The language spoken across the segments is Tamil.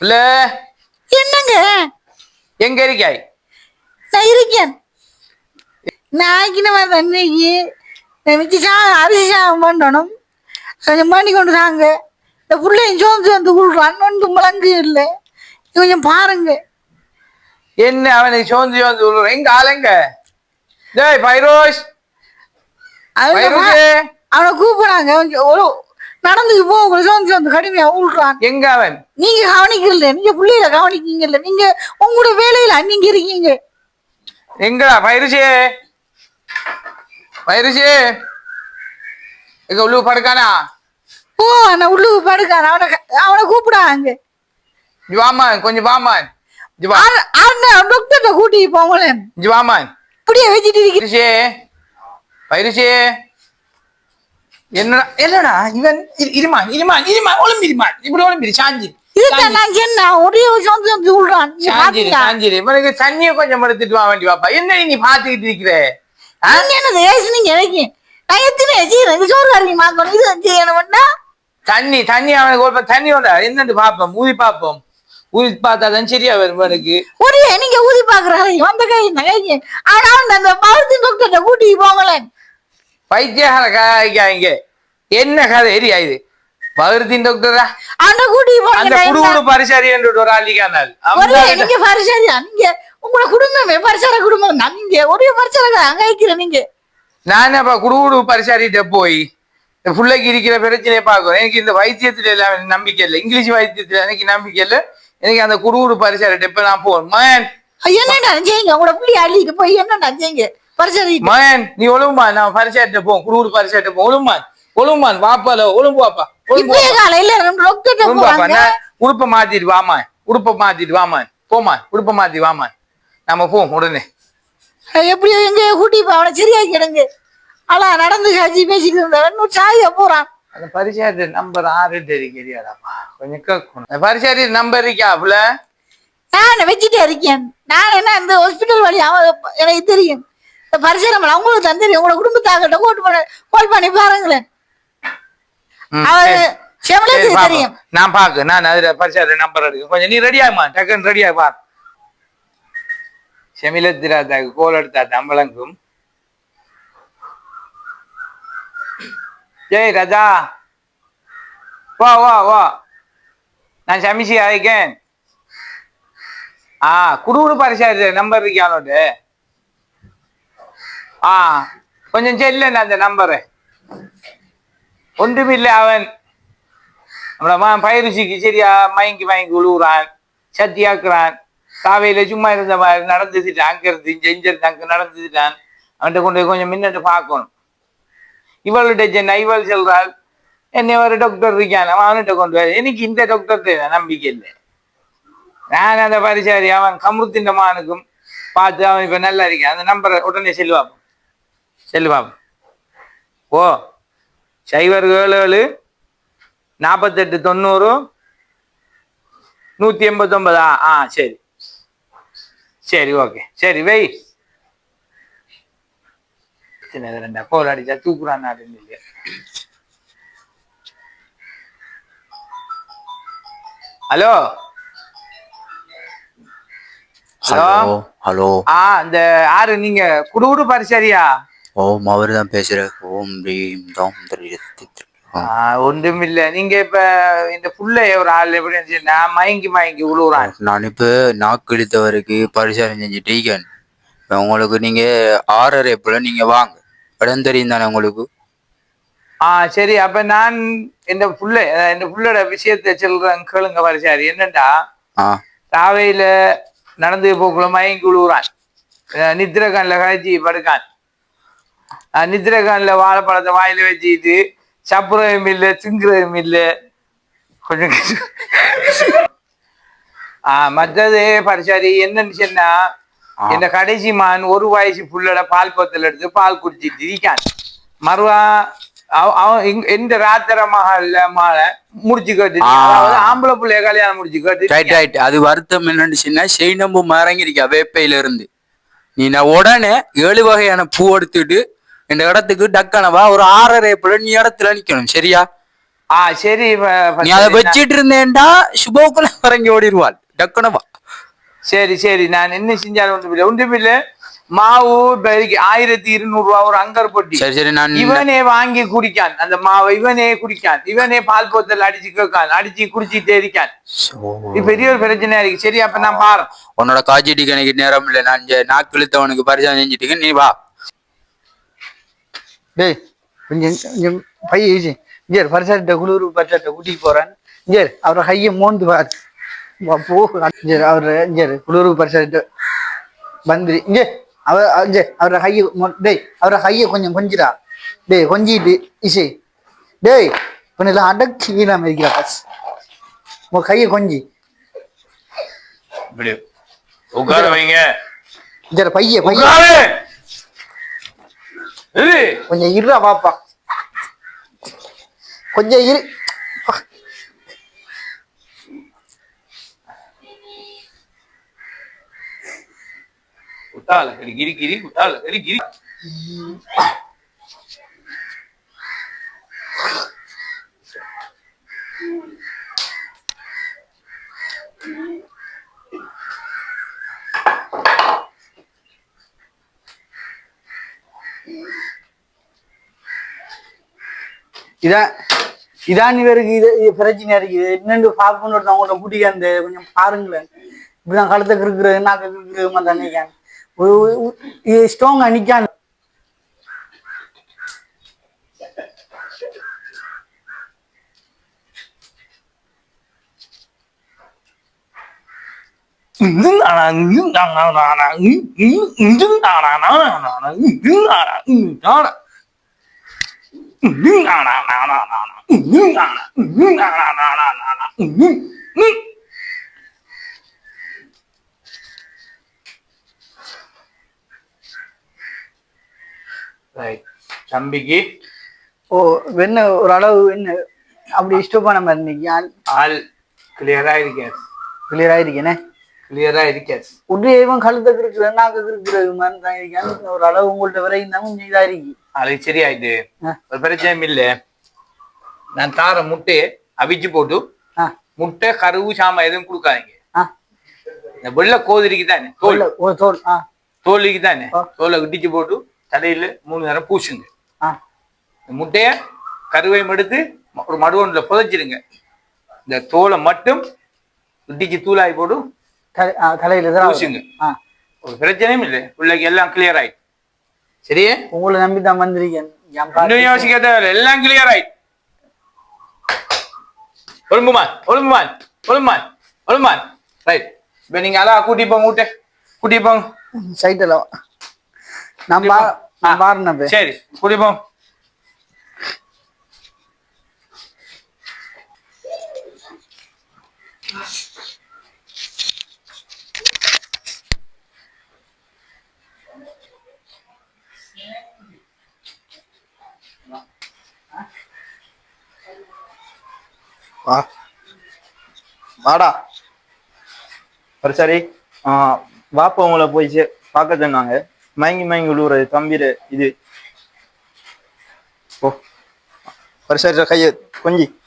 இல்ல என்னங்க? எங்க இருக்காய் நான் இருக்கேன். நாய்க்கு நம்ம தண்ணிக்கு மிச்சி சா அரிசி சாதம் பண்ணணும். கொஞ்சம் பண்ணி கொண்டு தாங்க. இந்த பிள்ளையும் சோர்ந்து வந்து விடுறான் ஒன்றும் முழங்கு இல்லை. கொஞ்சம் பாருங்க. என்ன அவனுக்கு சோந்து சோந்து விழுற எங்க ஆளுங்க டேய் பைரோஸ். அதுல பைரோஸே. பா- அவனை கூப்பிடுறாங்க கொஞ்சம் ஒரு நடந்துக்கு போக சோர்ந்து சோர்ந்து கடுமையா விடுறான் எங்க அவன்? நீங்க கவனிக்கல நீங்க பிள்ளைகளை கவனிக்கீங்கல்ல நீங்க உங்களோட வேலையில நீங்க இருக்கீங்க. எங்கடா? பைருசே பைருசே எங்க உள்ளு படுக்கானா? ஓ நான் உள்ளுக்கு படுக்கான் அவனை அவனை கூப்பிடாங்க இங்க வாமான் கொஞ்சம் வாமான் டாக்டர்கிட்ட கூட்டிட்டு போங்களேன் இங்க வாமான் இப்படியே வச்சுட்டு இருக்கிற பைருசே பைருசே என்னடா என்னடா இவன் இரு- இருமான் இருமான் இருமான் ஒளிம்பி இருமான் இப்படி ஒளிம்பிரி சாஞ்சி இதுதான் நான் சொன்ன ஒரே ஒரு சொந்த சொந்த சொல்றான் சாஞ்சிரு? சாஞ்சிரு இவனுக்கு தண்ணியை கொஞ்சம் எடுத்துட்டு வா வேண்டி வாப்பா. என்ன நீ பாத்துக்கிட்டு இருக்கிற? என்னது ஏசுனீங்க எனக்கு நான் எத்தனை இது சோறு கறி மாக்கணும் இது செய்யணும்னா தண்ணி தண்ணி அவனுக்கு ஒரு தண்ணி வந்தா என்னன்னு பாப்போம் ஊதி பாப்போம். ஊதி பார்த்தாதான் சரியா வரும் எனக்கு ஒரே நீங்க ஊதி பாக்குறாரு வந்த கை இந்த கைக்கு ஆனா அந்த பௌத்தி டாக்டர்கிட்ட கூட்டிட்டு போங்களேன். பைத்தியகார காய்க்காங்க என்ன கதை? ஏரியா இது. பகர்தீன் டாக்டரா அவனை கூட்டிட்டு அந்த குடுகுடு பரிசாரி என்று ஒரு ஆளிக்கானால் ஒரே நீங்க பரிசாரியா நீங்க உங்களோட குடும்பமே பரிசார குடும்பம் நீங்க ஒரே பரிசார அங்க வைக்கிற நீங்க. நான் அப்ப குடுகுடு பரிசாரிட்ட போய் பிள்ளைக்கு இருக்கிற பிரச்சனையை பார்க்கிறேன் எனக்கு இந்த வைத்தியத்துல எல்லாம் நம்பிக்கை இல்லை. இங்கிலீஷ் வைத்தியத்துல எனக்கு நம்பிக்கை இல்லை. எனக்கு அந்த குடுகுடு பரிசாரிட்ட இப்ப நான் போவேன் மகன் என்னடா செய்யுங்க உங்களோட புள்ளி அள்ளிட்டு போய் என்னடா செய்யுங்க பரிசாரி மகன் நீ ஒழுங்குமா நான் பரிசாரிட்ட போ குடுகுடு பரிசாரிட்ட போ ஒழுங்குமான் ஒழுங்குமான் வாப்பால ஒழுங்கு வாப்பா ஒழுங்கு வாப்பா உடுப்பை மாத்திட்டு வாமான் உடுப்பை மாத்திட்டு வாமான் போமான் உடுப்பை மாத்தி வாமான் நம்ம போவோம் உடனே. எப்படியோ எங்க கூட்டி அவனை சரியாக்கி கிடங்கு ஆனா நடந்து காட்சி பேசிட்டு இருந்தவன் சாய போறான். அந்த பரிசாரி நம்பர் ஆறு தெரியாதாப்பா கொஞ்சம் கேட்கணும். பரிசாரி நம்பர் இருக்கா புல நான் வச்சுட்டே இருக்கேன். நான் என்ன இந்த ஹாஸ்பிட்டல் வழி அவன் எனக்கு தெரியும். இந்த பரிசரம் அவங்களுக்கு தான் தெரியும். உங்களோட குடும்பத்தாக்கிட்ட கூட்டு பண்ண கால் பண்ணி பாருங்களேன். அவரு பாப்போம். தெரியும். நான் பாக்கு நான் அதுல பரிசாரி நம்பர் எடுக்க கொஞ்சம் நீ ரெடி ஆகுமா டக்குன்னு ரெடி ஆகுமா செமிலத்திராத்தாக்கு கோல் எடுத்தா தம்பளங்கும் ஜெய் ராஜா. வா வா வா. நான் சமிச்சி ஆயிக்கேன் ஆ குடுகுடு பரிசாரி நம்பர் இருக்கானோட்டு ஆ கொஞ்சம் செல்லுங்க அந்த நம்பரு. ஒன்றுமில்லை அவன். நம்மள பயிற்சிக்கு சரியா மயங்கி மயங்கி விழுவுறான் சத்தியாக்குறான். காவையில சும்மா இருந்த மாதிரி நடந்துட்டான் அங்கிருந்து இருந்து இங்க அங்க நடந்துட்டான் அவன்கிட்ட கொண்டு போய் கொஞ்சம் முன்னிட்டு பார்க்கணும். இவள்கிட்ட சென்ன இவள் சொல்றாள் என்னை ஒரு டாக்டர் இருக்கான் அவன் அவன்கிட்ட கொண்டு வர எனக்கு இந்த டாக்டர் நம்பிக்கை இல்லை. நான் அந்த பரிசாரி அவன் கமுத்தின் மகனுக்கும் பார்த்து அவன் இப்ப நல்லா இருக்கான். அந்த நம்பரை உடனே செல்வாப்போம் செல்வாப்போம் ஓ சைவர் ஏழு ஏழு நாற்பத்தெட்டு தொண்ணூறு நூற்றி எண்பத்தொம்பதா ஆ சரி. சரி ஓகே. சரி வை. ரெண்டா கோல் அடிச்சா தூக்குறான் இல்லையா ஹலோ? ஹலோ? Hello hello. ஆ இந்த ஆறு நீங்க குடுகுடு பரிசாரியா? ஓம் அவர் தான் பேசுறேன் ஓம் ரீம் தாம் ஒன்றுமில்ல. நீங்க இப்ப இந்த புள்ள ஒரு ஆள் எப்படி இருந்துச்சுன்னா மயங்கி மயங்கி விழுவுறான் நான் இப்ப நாக்கு இழுத்தவருக்கு பரிசாரம் செஞ்சுட்டு இருக்கேன் உங்களுக்கு நீங்க ஆறரை போல நீங்க வாங்க. இடம் தெரியும் தானே உங்களுக்கு? ஆ சரி. அப்ப நான் இந்த புள்ள இந்த புள்ளோட விஷயத்தை சொல்றேன். கேளுங்க பரிசாரி. என்னண்டா? ராவையில நடந்து போக்குள்ள மயங்கி விழுவுறான் அஹ் நித்திரகான்ல கழிச்சு படுக்கான். நித்திரகான்ல வாழைப்பழத்தை வாயில வச்சுக்கிட்டு சப்புறதும் இல்லை திங்குறதும் இல்லை. கொஞ்சம் ஆ மற்றது பரிசாரி என்னன்னு சொன்னா. இந்த கடைசி மான் ஒரு வயசு புள்ளோட பால் பத்தல் எடுத்து பால் குடிச்சிட்டு இருக்கான். மறுவா அவ- அவன் இந்த ராத்திர மகால்ல மாலை முடிச்சு கேட்டு ஆம்பளை பிள்ளைய கல்யாணம் முடிச்சு கேட்டு அது வருத்தம் என்னன்னு சொன்னா செய்நம்பு மறங்கிருக்கா வேப்பையில இருந்து நீ நான் உடனே ஏழு வகையான பூ எடுத்துட்டு இந்த இடத்துக்கு டக்கானவா ஒரு ஆறரை போல நீ இடத்துல நிக்கணும் சரியா? ஆ சரி நீ அதை வச்சிட்டு இருந்தேன்டா சுபோக்குள்ள இறங்கி ஓடிடுவாள் டக்குனவா. சரி சரி நான் என்ன செஞ்சாலும் ஒன்றும் இல்லை. ஒன்றும் இல்லை. மாவு ஆயிரத்தி இருநூறு ரூபா ஒரு அங்கர் பொட்டி. சரி சரி நான் இவனே வாங்கி குடிக்கான். அந்த மாவை இவனே குடிக்கான். இவனே பால் போத்தல் அடிச்சு கேட்கான். அடிச்சு குடிச்சிட்டே இருக்கான். இது பெரிய ஒரு பிரச்சனையா இருக்கு. சரி அப்ப நான் பாரு. உன்னோட காய்ச்சடிக்கு எனக்கு நேரம் இல்லை. நான் நாக்கு இழுத்தவனுக்கு பரிசா செஞ்சுட்டீங்க நீ வா. டேய் கொஞ்சம் பைய ஈசி இங்கே பரிசாட்ட குளிர் பரிசாட்ட கூட்டிட்டு போறேன். இங்கே அவரை கையை மோந்து பாரு. போ. இங்கே அவர் இங்கே குளிர் பரிசாட்ட வந்துரு இங்கே அவர் இங்கே அவரை கையை டேய் அவரை கையை கொஞ்சம் கொஞ்சிடா. டேய் கொஞ்சிட்டு இசை. டேய் கொஞ்சம் அடக்கி வீணாம இருக்கிறா பஸ். உன் கையை கொஞ்சி. உட்கார வைங்க. பைய பைய. உட்காரு! இரு. கொஞ்சம் இருடா பாப்பா கொஞ்சம் இரு. உத்தால கடி கிரி கிரி உத்தால கடி கிரி. இதான் இதான் இவருக்கு இது இது பிரச்சனை இருக்கு என்னென்று பார்க்கணும் அவங்கள பிடிக்காந்து கொஞ்சம் பாருங்களேன். இப்படிதான் கழுத்தை இருக்கிறது நாக்க இருக்கிறது மாதிரி நினைக்கான் இது ஸ்ட்ராங்கா நிக்கான். Right. தம்பிக்கு? ஓ வெண்ண ஒரு அளவு வெண்ண அப்படி ஸ்டோப் பண்ண மாதிரி இன்னைக்கு ஆள் கிளியரா இருக்காது கிளியர் ஆயிருக்கேனே கிளியரா இருக்காது உடனே இவன் கழுத்தை இருக்கிற நாக்க இருக்கிறது மாதிரி தான் இருக்கான். ஒரு அளவு உங்கள்ட்ட வரை இருந்தா கொஞ்சம் இதா இருக்கு. அது சரியாயிட்டு. ஒரு பிரச்சனையும் இல்ல. நான் தார முட்டையை அவிச்சு போட்டு முட்டை கருவு சாமா எதுவும் கொடுக்காதீங்க. இந்த வெள்ளை கோதிரிக்கு தானே தோல். தோல் தோலுக்கு தானே. தோலை இடிச்சு போட்டு தலையில மூணு நேரம் பூசுங்க. முட்டைய கருவையும் எடுத்து ஒரு மடுவன்ல புதைச்சிருங்க இந்த தோலை மட்டும் இடிச்சு தூளாய் போட்டு தலையில பூசுங்க. ஒரு பிரச்சனையும் இல்லை. பிள்ளைக்கு எல்லாம் கிளியர் ஆயிட்டு. சரியே உங்களை நம்பி தான் வந்திருக்கேன் இன்னும் யோசிக்க தேவையில்லை. எல்லாம் கிளியர் ஆயிட்டு ஒழுங்குமான் ஒழுங்குமான் ஒழுங்குமான் ஒழுங்குமான். ரைட் இப்ப நீங்க அதான் கூட்டி போங்க விட்டு கூட்டி போங்க. சைட்டில் பா. நான் பாருனப்ப சரி. கூட்டி போங்க வாடா. ஒரு சரி ஆ, வாப்பா உங்களை போய் பார்க்க சொன்னாங்க. மயங்கி மயங்கி விழுவுறது தம்பிர இது. ஓ. ஒரு சரி கையை கொஞ்சி.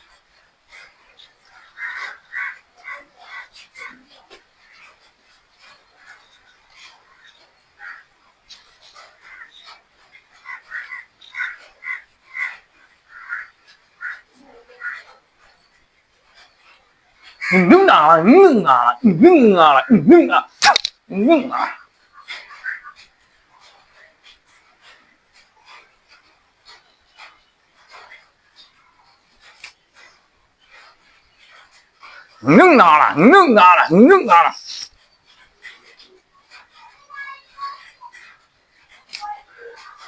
இன்னும் நாளா இன்னும் நாளா இன்னும் நாளா இன்னும் நாளா இன்னும் நாளா இன்னும் நாளா இன்னும் நாளா இன்னும் நாளா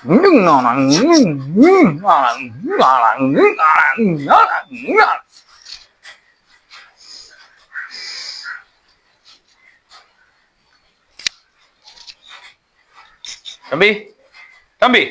இன்னும் நாளா இன்னும் இன்னும் நாளா இன்னும் நாளா இன்னும் நாளா இன்னும் நாளா இன்னும் நாளா தம்பி தம்பி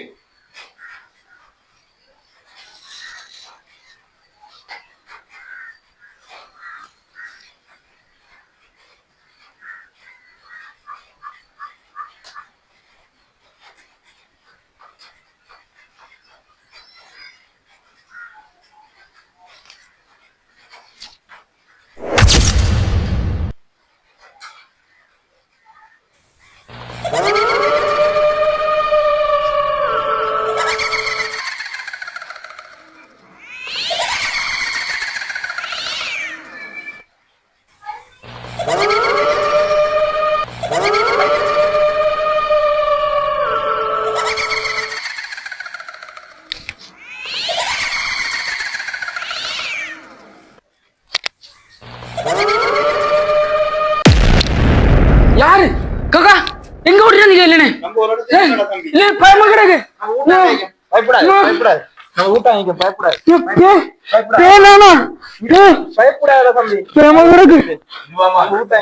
போற இடத்துல என்னடா தம்பி? இல்ல பயமா கிடக்கு. பயப்படாது பயப்படாது. நம்ம ஊட்ட வைக்கும் பயப்படாது. பேனானா பயப்படாத. தம்பி. பயமா கிடக்கு. ஊட்ட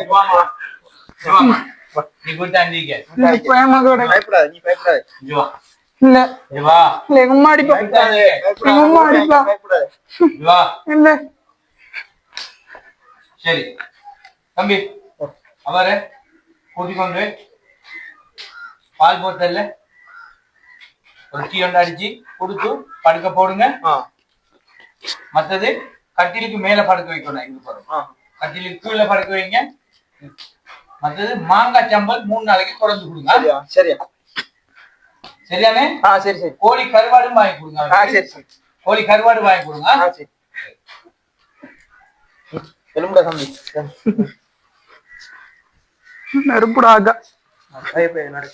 நீ பயமா கிடக்கு. பயப்படாத நீ பயப்படாத. இதுவா இல்ல. இதுவா இல்ல எங்க அம்மா அடிப்பா. பயப்படாதே. பயப்படாத. எங்க அம்மா அடிப்பா. பயப்படாத. இதுவா இல்ல சரி. தம்பி அவரு? கூட்டிக் கொண்டு போய் பால் போத்தல்ல. ஒரு டீ ஒன்று அடிச்சு கொடுத்து படுக்க போடுங்க. மத்தது கட்டிலுக்கு மேல படுக்க வைக்கணும் இங்க போறோம் கட்டிலுக்கு கீழே படுக்க வைங்க. மத்தது மாங்காய் சம்பல் மூணு நாளைக்கு தொடர்ந்து கொடுங்க. சரியா? சரியா. சரியானே ஆ சரி சரி. கோழி கருவாடும் வாங்கி கொடுங்க ஆ. சரி சரி. கோழி கருவாடு வாங்கி கொடுங்க. ஆ சரி. எலும்புடா தம்பி நெருப்புடா அக்கா பயப்பட நடு.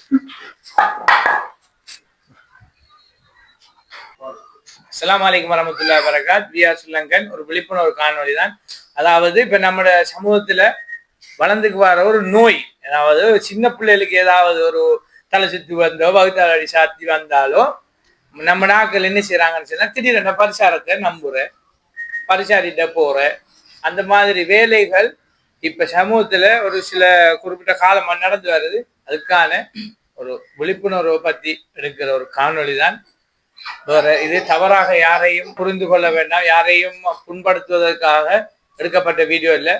அஸ்ஸலாமு அலைக்கும் வரமத்துல்லா வரகாத் வியா ஸ்ரீலங்கன் ஒரு விழிப்புணர்வு காணொளி தான் அதாவது இப்ப நம்ம சமூகத்துல வளர்ந்துக்கு வர ஒரு நோய் அதாவது சின்ன பிள்ளைகளுக்கு ஏதாவது ஒரு தலை சுத்தி வந்தோ வகுத்தால் அடி சாத்தி வந்தாலோ நம்ம நாட்கள் என்ன செய்யறாங்கன்னு சொன்னா திடீரென பரிசாரத்தை நம்புறேன். பரிசாரிட்ட போறேன். அந்த மாதிரி வேலைகள் இப்ப சமூகத்துல ஒரு சில குறிப்பிட்ட காலமா நடந்து வருது அதுக்கான ஒரு விழிப்புணர்வை பத்தி எடுக்கிற ஒரு காணொளி தான் வேற இது தவறாக யாரையும் புரிந்து கொள்ள வேண்டாம் யாரையும் புண்படுத்துவதற்காக எடுக்கப்பட்ட வீடியோ இல்லை.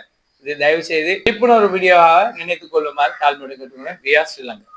இது தயவு செய்து விழிப்புணர்வு வீடியோவாக நினைத்துக் கொள்ளுமாறு தாழ்மையுடன் கேட்டுக்கொள்கிறேன். வியா ஸ்ரீலங்கா.